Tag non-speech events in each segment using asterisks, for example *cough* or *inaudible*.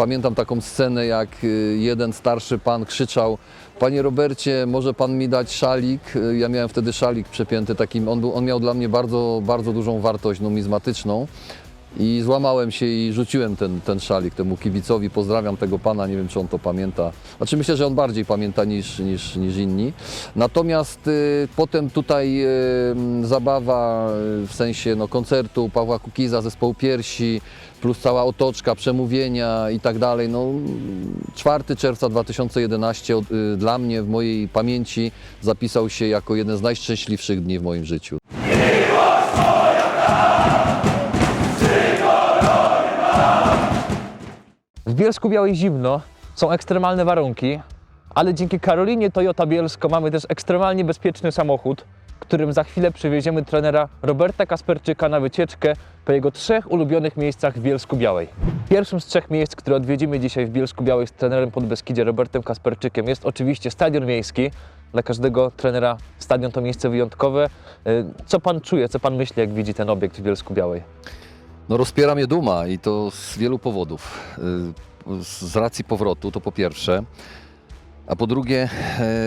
pamiętam taką scenę, jak y, jeden starszy pan krzyczał Panie Robercie, może pan mi dać szalik? Y, Ja miałem wtedy szalik przepięty takim, on, był, on miał dla mnie bardzo, bardzo dużą wartość numizmatyczną. I złamałem się i rzuciłem ten, ten szalik temu kibicowi. Pozdrawiam tego pana, nie wiem czy on to pamięta. Znaczy myślę, że on bardziej pamięta niż, niż, niż inni. Natomiast y, potem tutaj y, zabawa y, w sensie no, koncertu Pawła Kukiza, zespołu Piersi, plus cała otoczka, przemówienia i tak dalej. No, 4 czerwca 2011 od- y, dla mnie w mojej pamięci zapisał się jako jeden z najszczęśliwszych dni w moim życiu. W Bielsku Białej zimno, są ekstremalne warunki, ale dzięki Karolinie Toyota Bielsko mamy też ekstremalnie bezpieczny samochód, którym za chwilę przywieziemy trenera Roberta Kasperczyka na wycieczkę po jego trzech ulubionych miejscach w Bielsku Białej. Pierwszym z trzech miejsc, które odwiedzimy dzisiaj w Bielsku Białej z trenerem Podbeskidzie Robertem Kasperczykiem jest oczywiście Stadion Miejski. Dla każdego trenera stadion to miejsce wyjątkowe. Y, Co pan czuje, co pan myśli, jak widzi ten obiekt w Bielsku Białej? No rozpiera mnie duma i to z wielu powodów. Y, Z racji powrotu to po pierwsze, a po drugie,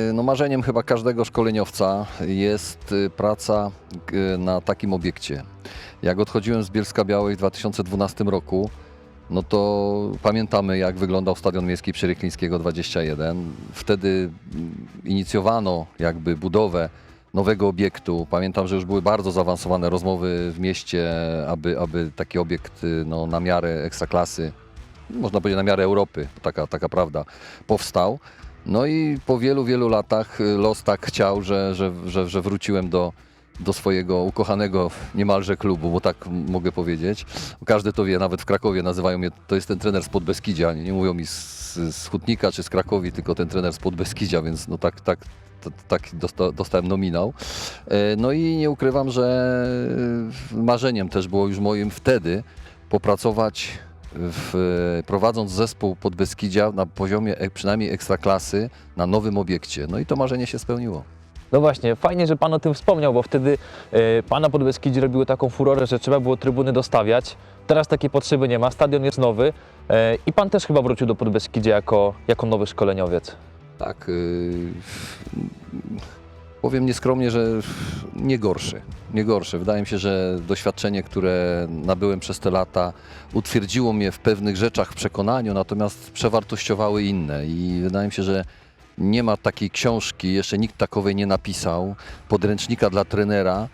y, no marzeniem chyba każdego szkoleniowca jest y, praca na takim obiekcie. Jak odchodziłem z Bielska Białej w 2012 roku, no to pamiętamy jak wyglądał Stadion Miejski Przerieklińskiego 21. Wtedy mm, inicjowano jakby budowę nowego obiektu. Pamiętam, że już były bardzo zaawansowane rozmowy w mieście, aby, aby taki obiekt y, no, na miarę ekstraklasy, można powiedzieć na miarę Europy, taka, taka prawda, powstał. No i po wielu, wielu latach y, los tak chciał, że, że, że, że wróciłem do, do swojego ukochanego niemalże klubu, bo tak mogę powiedzieć. Każdy to wie, nawet w Krakowie nazywają mnie, to jest ten trener z Podbeskidzia, nie, nie mówią mi z, z Hutnika czy z Krakowi, tylko ten trener z Podbeskidzia, więc no tak, tak, tak dosta, dostałem nominał. E, No i nie ukrywam, że marzeniem też było już moim wtedy popracować w, prowadząc zespół Podbeskidzia na poziomie e, przynajmniej ekstraklasy na nowym obiekcie. No i to marzenie się spełniło. No właśnie, fajnie, że Pan o tym wspomniał, bo wtedy e, Pana Podbeskidzie robiło taką furorę, że trzeba było trybuny dostawiać. Teraz takiej potrzeby nie ma, stadion jest nowy e, i Pan też chyba wrócił do Podbeskidzia jako, jako nowy szkoleniowiec. Tak. y, powiem nieskromnie, że nie gorszy. Nie gorszy. Wydaje mi się, że doświadczenie, które nabyłem przez te lata, utwierdziło mnie w pewnych rzeczach w przekonaniu, natomiast przewartościowały inne. I wydaje mi się, że nie ma takiej książki, jeszcze nikt takowej nie napisał, podręcznika dla trenera,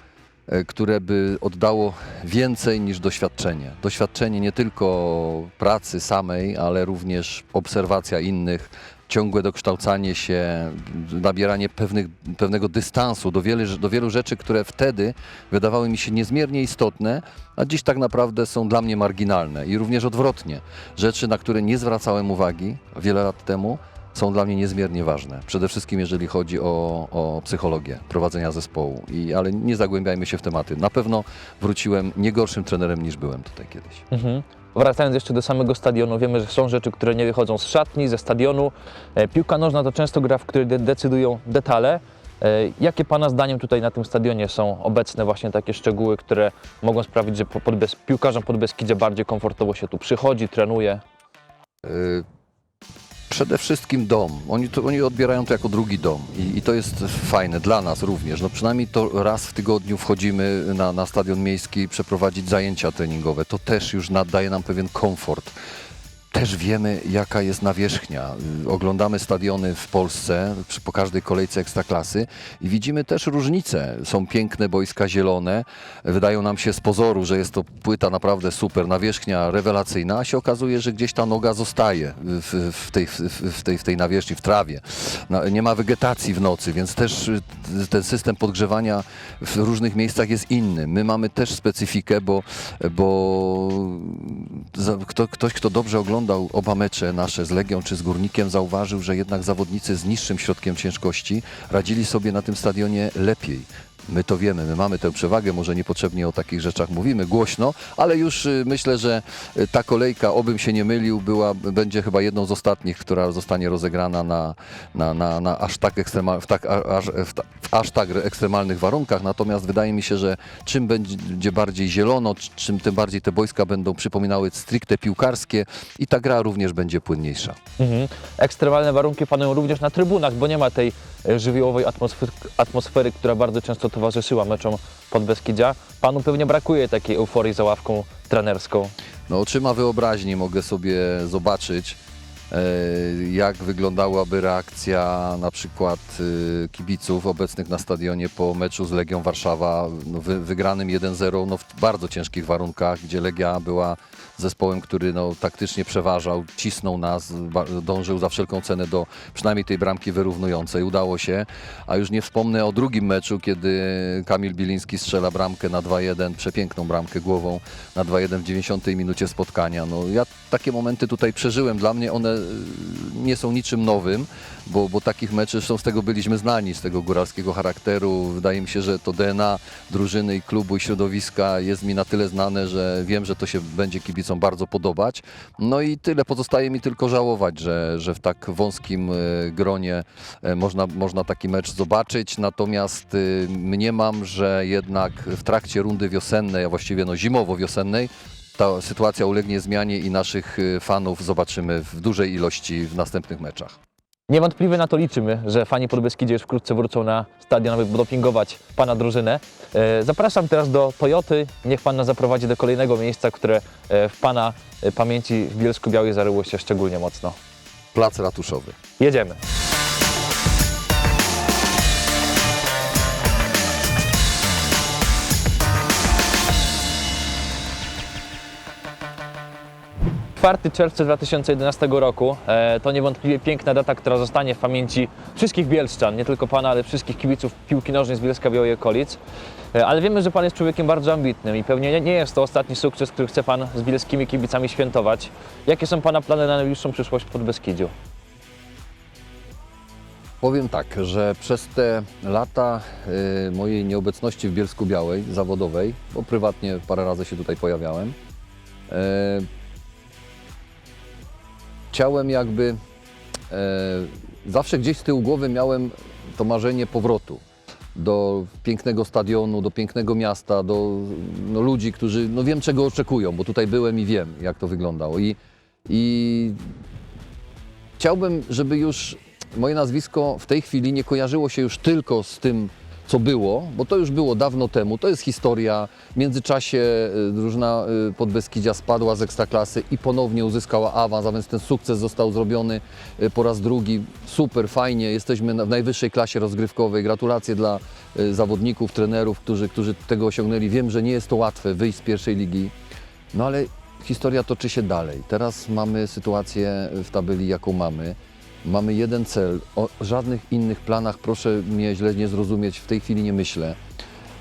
e, które by oddało więcej niż doświadczenie. Doświadczenie nie tylko pracy samej, ale również obserwacja innych, ciągłe dokształcanie się, nabieranie pewnych, pewnego dystansu do, do wielu rzeczy, które wtedy wydawały mi się niezmiernie istotne, a dziś tak naprawdę są dla mnie marginalne. I również odwrotnie. Rzeczy, na które nie zwracałem uwagi wiele lat temu, są dla mnie niezmiernie ważne. Przede wszystkim jeżeli chodzi o, o psychologię prowadzenia zespołu. I, ale nie zagłębiajmy się w tematy. Na pewno wróciłem nie gorszym trenerem niż byłem tutaj kiedyś. Mhm. Wracając jeszcze do samego stadionu, wiemy, że są rzeczy, które nie wychodzą z szatni, ze stadionu. E, piłka nożna to często gra, w której de- decydują detale. E, jakie Pana zdaniem tutaj na tym stadionie są obecne właśnie takie szczegóły, które mogą sprawić, że po- podbez, piłkarzom Podbeskidzie bardziej komfortowo się tu przychodzi, trenuje? Przede wszystkim dom. Oni, to, oni odbierają to jako drugi dom I, i to jest fajne dla nas również. No przynajmniej to raz w tygodniu wchodzimy na, na stadion miejski przeprowadzić zajęcia treningowe. To też już nadaje nam pewien komfort. Też wiemy, jaka jest nawierzchnia. Y, Oglądamy stadiony w Polsce przy, po każdej kolejce ekstraklasy i widzimy też różnice. Są piękne boiska zielone. Wydają nam się z pozoru, że jest to płyta naprawdę super, nawierzchnia rewelacyjna, a się okazuje, że gdzieś ta noga zostaje w, w, tej, w, w, tej, w tej nawierzchni, w trawie. Nie ma wegetacji w nocy, więc też y, ten system podgrzewania w różnych miejscach jest inny. My mamy też specyfikę, bo, bo ktoś, kto dobrze oglądał oba mecze nasze z Legią czy z Górnikiem, zauważył, że jednak zawodnicy z niższym środkiem ciężkości radzili sobie na tym stadionie lepiej. My to wiemy, my mamy tę przewagę, może niepotrzebnie o takich rzeczach mówimy głośno, ale już y, myślę, że y, ta kolejka, obym się nie mylił, była, będzie chyba jedną z ostatnich, która zostanie rozegrana na, na, na, na aż, tak ekstremal, w, tak, aż, w, w aż tak ekstremalnych warunkach. Natomiast wydaje mi się, że czym będzie bardziej zielono, czym tym bardziej te boiska będą przypominały stricte piłkarskie i ta gra również będzie płynniejsza. Mhm. Ekstremalne warunki panują również na trybunach, bo nie ma tej e, żywiołowej atmosfery, atmosfery, która bardzo często towarzyszyła meczom pod Beskidzia. Panu pewnie brakuje takiej euforii za ławką trenerską. No, oczyma wyobraźni mogę sobie zobaczyć, jak wyglądałaby reakcja na przykład e, kibiców obecnych na stadionie po meczu z Legią Warszawa, no, wy, wygranym 1-0 no, w bardzo ciężkich warunkach, gdzie Legia była zespołem, który no, taktycznie przeważał, cisnął nas, dążył za wszelką cenę do przynajmniej tej bramki wyrównującej. Udało się, a już nie wspomnę o drugim meczu, kiedy Kamil Biliński strzela bramkę na 2-1, przepiękną bramkę głową na 2-1 w 90 minucie spotkania. No, ja takie momenty tutaj przeżyłem. Dla mnie one y, nie są niczym nowym, bo, bo takich meczy, zresztą z tego byliśmy znani, z tego góralskiego charakteru. Wydaje mi się, że to DNA drużyny i klubu i środowiska jest mi na tyle znane, że wiem, że to się będzie kibicom bardzo podobać. No i tyle. Pozostaje mi tylko żałować, że, że w tak wąskim y, gronie y, można, można taki mecz zobaczyć. Natomiast y, mniemam, że jednak w trakcie rundy wiosennej, a właściwie no zimowo-wiosennej, ta sytuacja ulegnie zmianie i naszych y, fanów zobaczymy w dużej ilości w następnych meczach. Niewątpliwie na to liczymy, że fani Podbeskidzie już wkrótce wrócą na stadion, aby dopingować pana drużynę. E, Zapraszam teraz do Toyoty. Niech pan nas zaprowadzi do kolejnego miejsca, które e, w pana e, pamięci w Bielsku Białej zaryło się szczególnie mocno. Plac ratuszowy. Jedziemy. Czwarty czerwca 2011 roku e, to niewątpliwie piękna data, która zostanie w pamięci wszystkich bielszczan, nie tylko pana, ale wszystkich kibiców piłki nożnej z Bielska Białej okolic. E, ale wiemy, że pan jest człowiekiem bardzo ambitnym i pewnie nie, nie jest to ostatni sukces, który chce pan z bielskimi kibicami świętować. Jakie są pana plany na najbliższą przyszłość pod Beskidziu? Powiem tak, że przez te lata y, mojej nieobecności w Bielsku Białej, zawodowej, bo prywatnie parę razy się tutaj pojawiałem, y, chciałem jakby, y, zawsze gdzieś z tyłu głowy miałem to marzenie powrotu do pięknego stadionu, do pięknego miasta, do no, ludzi, którzy, no wiem czego oczekują, bo tutaj byłem i wiem jak to wyglądało. I, i chciałbym, żeby już moje nazwisko w tej chwili nie kojarzyło się już tylko z tym, co było, bo to już było dawno temu, to jest historia. W międzyczasie y, drużyna y, Podbeskidzia spadła z Ekstraklasy i ponownie uzyskała awans, a więc ten sukces został zrobiony y, po raz drugi. Super, fajnie, jesteśmy w najwyższej klasie rozgrywkowej. Gratulacje dla zawodników, trenerów, którzy, którzy tego osiągnęli. Wiem, że nie jest to łatwe wyjść z pierwszej ligi, no ale historia toczy się dalej. Teraz mamy sytuację w tabeli, jaką mamy. Mamy jeden cel. O żadnych innych planach, proszę mnie źle nie zrozumieć, w tej chwili nie myślę.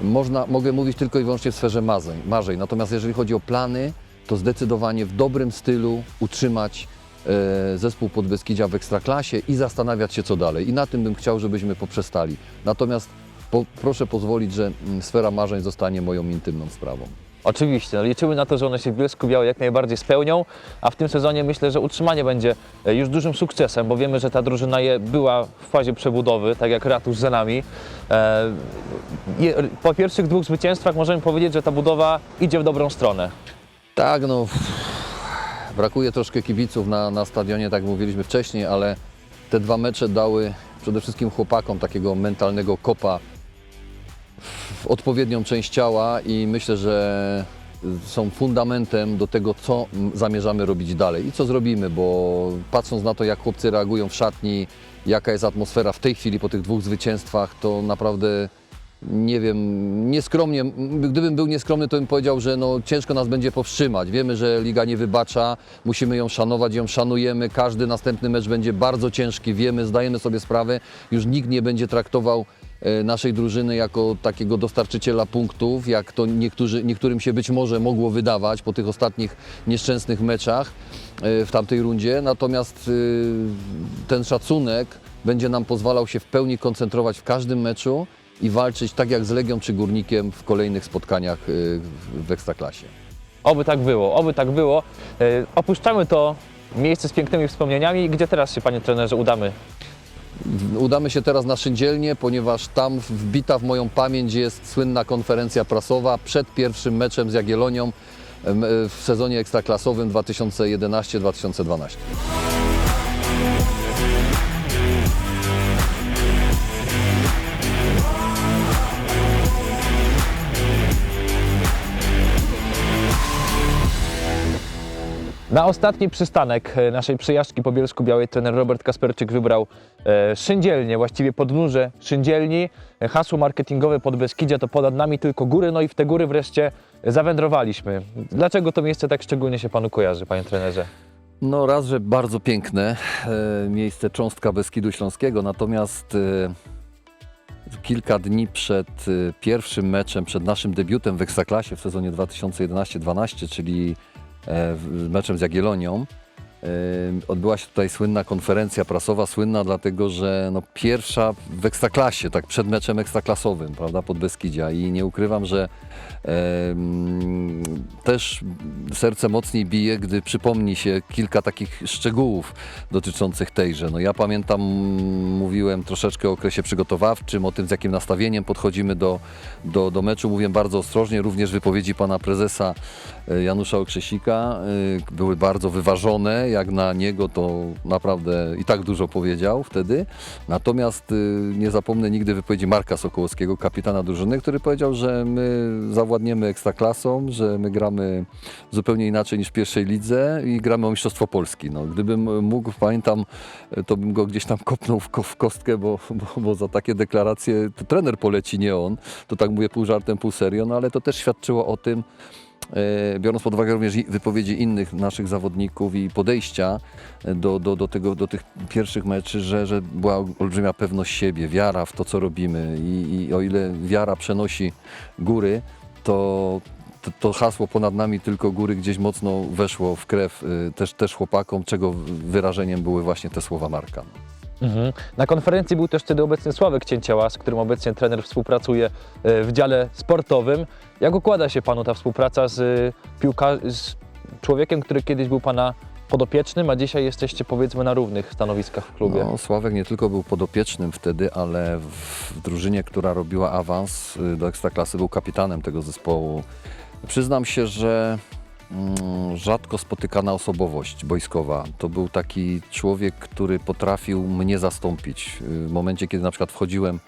Można, mogę mówić tylko i wyłącznie w sferze marzeń, marzeń. Natomiast jeżeli chodzi o plany, to zdecydowanie w dobrym stylu utrzymać e, zespół Podbeskidzia w Ekstraklasie i zastanawiać się co dalej. I na tym bym chciał, żebyśmy poprzestali. Natomiast po, proszę pozwolić, że mm, sfera marzeń zostanie moją intymną sprawą. Oczywiście, no liczymy na to, że one się w Bielsku Białej jak najbardziej spełnią, a w tym sezonie myślę, że utrzymanie będzie e, już dużym sukcesem, bo wiemy, że ta drużyna je, była w fazie przebudowy, tak jak Ratusz za nami. E, po pierwszych dwóch zwycięstwach możemy powiedzieć, że ta budowa idzie w dobrą stronę. Tak, no brakuje troszkę kibiców na, na stadionie, tak mówiliśmy wcześniej, ale te dwa mecze dały przede wszystkim chłopakom takiego mentalnego kopa w odpowiednią część ciała i myślę, że są fundamentem do tego, co zamierzamy robić dalej i co zrobimy, bo patrząc na to, jak chłopcy reagują w szatni, jaka jest atmosfera w tej chwili po tych dwóch zwycięstwach, to naprawdę nie wiem, nieskromnie, gdybym był nieskromny, to bym powiedział, że no, ciężko nas będzie powstrzymać. Wiemy, że liga nie wybacza, musimy ją szanować, ją szanujemy. Każdy następny mecz będzie bardzo ciężki, wiemy, zdajemy sobie sprawę. Już nikt nie będzie traktował naszej drużyny jako takiego dostarczyciela punktów, jak to niektórzy, niektórym się być może mogło wydawać po tych ostatnich nieszczęsnych meczach e, w tamtej rundzie. Natomiast y, ten szacunek będzie nam pozwalał się w pełni koncentrować w każdym meczu i walczyć tak jak z Legią czy Górnikiem w kolejnych spotkaniach w Ekstraklasie. Oby tak było, oby tak było. E, Opuszczamy to miejsce z pięknymi wspomnieniami. Gdzie teraz się, panie trenerze, udamy? Udamy się teraz na Szyndzielnię, ponieważ tam wbita w moją pamięć jest słynna konferencja prasowa przed pierwszym meczem z Jagiellonią em, w sezonie ekstraklasowym 2011-2012. Na ostatni przystanek e, naszej przejażdżki po Bielsku Białej trener Robert Kasperczyk wybrał e, właściwie podnóże szyndzielni. E, Hasło marketingowe pod Beskidzie to ponad nami tylko góry, no i w te góry wreszcie zawędrowaliśmy. Dlaczego to miejsce tak szczególnie się panu kojarzy, panie trenerze? No raz, że bardzo piękne e, miejsce cząstka Beskidu Śląskiego, natomiast e, kilka dni przed e, pierwszym meczem, przed naszym debiutem w Ekstraklasie w sezonie 2011-12, czyli meczem z Jagiellonią, e, odbyła się tutaj słynna konferencja prasowa, słynna dlatego, że no, pierwsza w Ekstraklasie, tak przed meczem ekstraklasowym, prawda, pod Beskidzia i nie ukrywam, że Em, Też serce mocniej bije, gdy przypomni się kilka takich szczegółów dotyczących tejże. No ja pamiętam, mówiłem troszeczkę o okresie przygotowawczym, o tym z jakim nastawieniem podchodzimy do, do, do meczu. Mówiłem bardzo ostrożnie, również wypowiedzi pana prezesa e, Janusza Okrzesika e, były bardzo wyważone, jak na niego to naprawdę i tak dużo powiedział wtedy. Natomiast y, nie zapomnę nigdy wypowiedzi Marka Sokołowskiego, kapitana drużyny, który powiedział, że my zawładniemy ekstraklasą, że my gramy zupełnie inaczej niż w pierwszej lidze i gramy o Mistrzostwo Polski. No, gdybym mógł, pamiętam, to bym go gdzieś tam kopnął w, ko- w kostkę, bo, bo, bo za takie deklaracje trener poleci, nie on. To tak mówię pół żartem, pół serio, no ale to też świadczyło o tym, biorąc pod uwagę również wypowiedzi innych naszych zawodników i podejścia e, do, do, do, tego, do tych pierwszych meczy, że, że była olbrzymia pewność siebie, wiara w to, co robimy i, i o ile wiara przenosi góry, to, to, to hasło ponad nami tylko góry gdzieś mocno weszło w krew y, też, też chłopakom, czego wyrażeniem były właśnie te słowa Marka. Mhm. Na konferencji był też wtedy obecny Sławek Cięcioła, z którym obecnie trener współpracuje e, w dziale sportowym. Jak układa się panu ta współpraca z, e, piłka... z człowiekiem, który kiedyś był pana podopiecznym, a dzisiaj jesteście powiedzmy na równych stanowiskach w klubie? No, Sławek nie tylko był podopiecznym wtedy, ale w drużynie, która robiła awans y, do Ekstraklasy, był kapitanem tego zespołu. Przyznam się, że rzadko spotykana osobowość boiskowa. To był taki człowiek, który potrafił mnie zastąpić. Y, W momencie, kiedy na przykład wchodziłem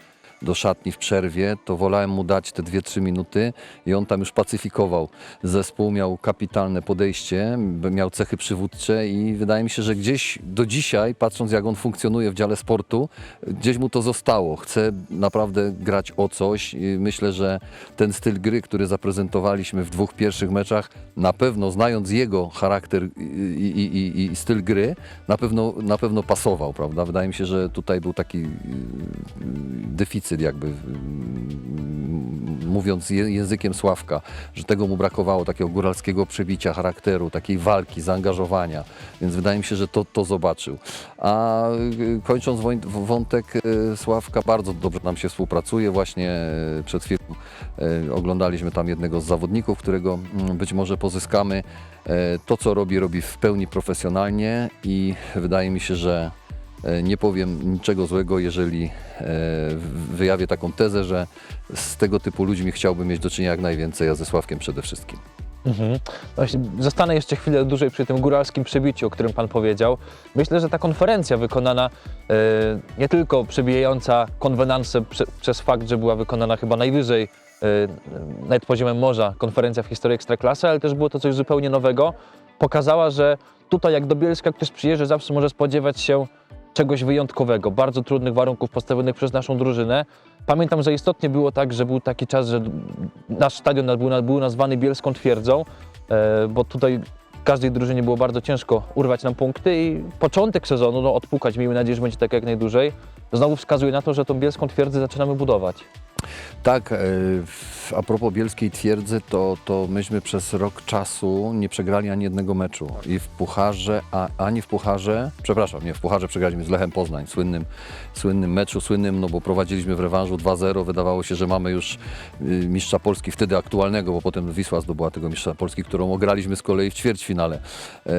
do szatni w przerwie, to wolałem mu dać te 2-3 minuty i on tam już pacyfikował zespół, miał kapitalne podejście, miał cechy przywódcze i wydaje mi się, że gdzieś do dzisiaj, patrząc jak on funkcjonuje w dziale sportu, gdzieś mu to zostało. Chce naprawdę grać o coś. I Myślę, że ten styl gry, który zaprezentowaliśmy w dwóch pierwszych meczach, na pewno znając jego charakter i, i, i, i styl gry, na pewno, na pewno pasował, prawda? Wydaje mi się, że tutaj był taki y, y, deficyt jakby mówiąc językiem Sławka, że tego mu brakowało, takiego góralskiego przebicia charakteru, takiej walki, zaangażowania, więc wydaje mi się, że to, to zobaczył. A y, kończąc wątek y, Sławka, bardzo dobrze nam się współpracuje, właśnie y, przed chwilą oglądaliśmy tam jednego z zawodników, którego mm, być może pozyskamy. E, To, co robi, robi w pełni profesjonalnie i wydaje mi się, że Nie powiem niczego złego, jeżeli e, wyjawię taką tezę, że z tego typu ludźmi chciałbym mieć do czynienia jak najwięcej, a ze Sławkiem przede wszystkim. Mhm. Właśnie, zostanę jeszcze chwilę dłużej przy tym góralskim przebiciu, o którym Pan powiedział. Myślę, że ta konferencja wykonana e, nie tylko przebijająca konwenansę prze, przez fakt, że była wykonana chyba najwyżej e, nad poziomem morza konferencja w historii Ekstraklasy, ale też było to coś zupełnie nowego. Pokazała, że tutaj jak do Bielska ktoś przyjeżdża, zawsze może spodziewać się czegoś wyjątkowego, bardzo trudnych warunków postawionych przez naszą drużynę. Pamiętam, że istotnie było tak, że był taki czas, że nasz stadion był, był nazwany Bielską Twierdzą, e, bo tutaj każdej drużynie było bardzo ciężko urwać nam punkty i początek sezonu, no odpukać, miejmy nadzieję, że będzie tak jak najdłużej, znowu wskazuje na to, że tą Bielską Twierdzę zaczynamy budować. Tak, e, w- a propos Bielskiej Twierdzy, to, to myśmy przez rok czasu nie przegrali ani jednego meczu. I w Pucharze, a, ani w Pucharze, przepraszam, nie, w Pucharze przegraliśmy z Lechem Poznań, słynnym, słynnym meczu, słynnym, no bo prowadziliśmy w rewanżu 2-0, wydawało się, że mamy już y, mistrza Polski, wtedy aktualnego, bo potem Wisła zdobyła tego mistrza Polski, którą ograliśmy z kolei w ćwierćfinale. E,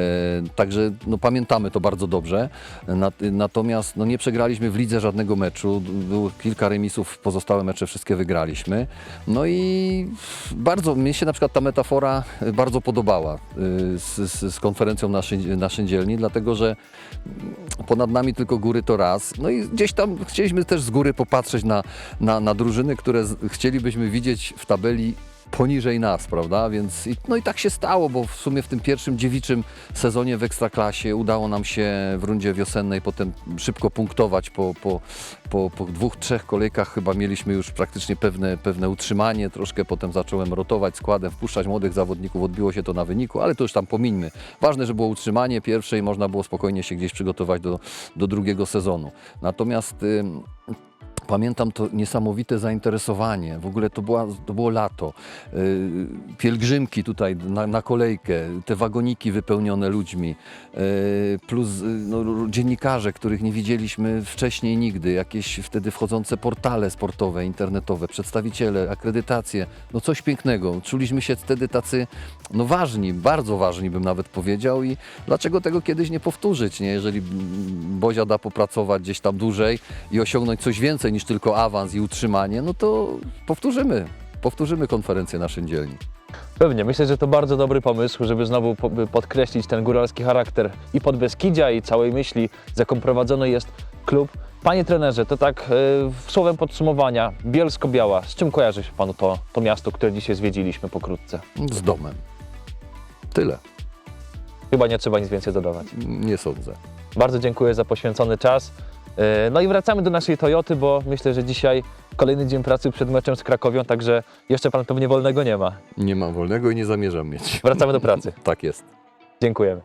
także no, pamiętamy to bardzo dobrze. Nat, natomiast no, nie przegraliśmy w lidze żadnego meczu. Było kilka remisów, pozostałe mecze wszystkie wygraliśmy. No i bardzo, mnie się na przykład ta metafora bardzo podobała y, z, z, z konferencją na, Szyn- na Szyndzielni, dlatego że ponad nami tylko góry to raz. No i gdzieś tam chcieliśmy też z góry popatrzeć na, na, na drużyny, które chcielibyśmy widzieć w tabeli poniżej nas, prawda? Więc no i tak się stało, bo w sumie w tym pierwszym dziewiczym sezonie w Ekstraklasie udało nam się w rundzie wiosennej potem szybko punktować po, po, po, po dwóch, trzech kolejkach chyba mieliśmy już praktycznie pewne, pewne utrzymanie, troszkę potem zacząłem rotować składem, wpuszczać młodych zawodników, odbiło się to na wyniku, ale to już tam pomińmy. Ważne, że było utrzymanie pierwsze i można było spokojnie się gdzieś przygotować do, do drugiego sezonu. Natomiast ym, Pamiętam to niesamowite zainteresowanie. W ogóle to, była, to było lato. Yy, Pielgrzymki tutaj na, na kolejkę, te wagoniki wypełnione ludźmi, yy, plus yy, no, dziennikarze, których nie widzieliśmy wcześniej nigdy, jakieś wtedy wchodzące portale sportowe, internetowe, przedstawiciele, akredytacje. No coś pięknego. Czuliśmy się wtedy tacy no, ważni, bardzo ważni bym nawet powiedział i dlaczego tego kiedyś nie powtórzyć, nie? jeżeli Bozia da popracować gdzieś tam dłużej i osiągnąć coś więcej niż tylko awans i utrzymanie, no to powtórzymy. Powtórzymy konferencję na Szyndzielni. Pewnie, myślę, że to bardzo dobry pomysł, żeby znowu podkreślić ten góralski charakter i Podbeskidzia i całej myśli, z jaką prowadzony jest klub. Panie trenerze, to tak e, słowem podsumowania, Bielsko-Biała, z czym kojarzy się Panu to, to miasto, które dzisiaj zwiedziliśmy pokrótce? Z domem. Tyle. Chyba nie trzeba nic więcej dodawać. Nie sądzę. Bardzo dziękuję za poświęcony czas. E, No i wracamy do naszej Toyoty, bo myślę, że dzisiaj kolejny dzień pracy przed meczem z Krakowią, także jeszcze Pan pewnie wolnego nie ma. Nie mam wolnego i nie zamierzam mieć. Wracamy do pracy. *laughs* Tak jest. Dziękujemy.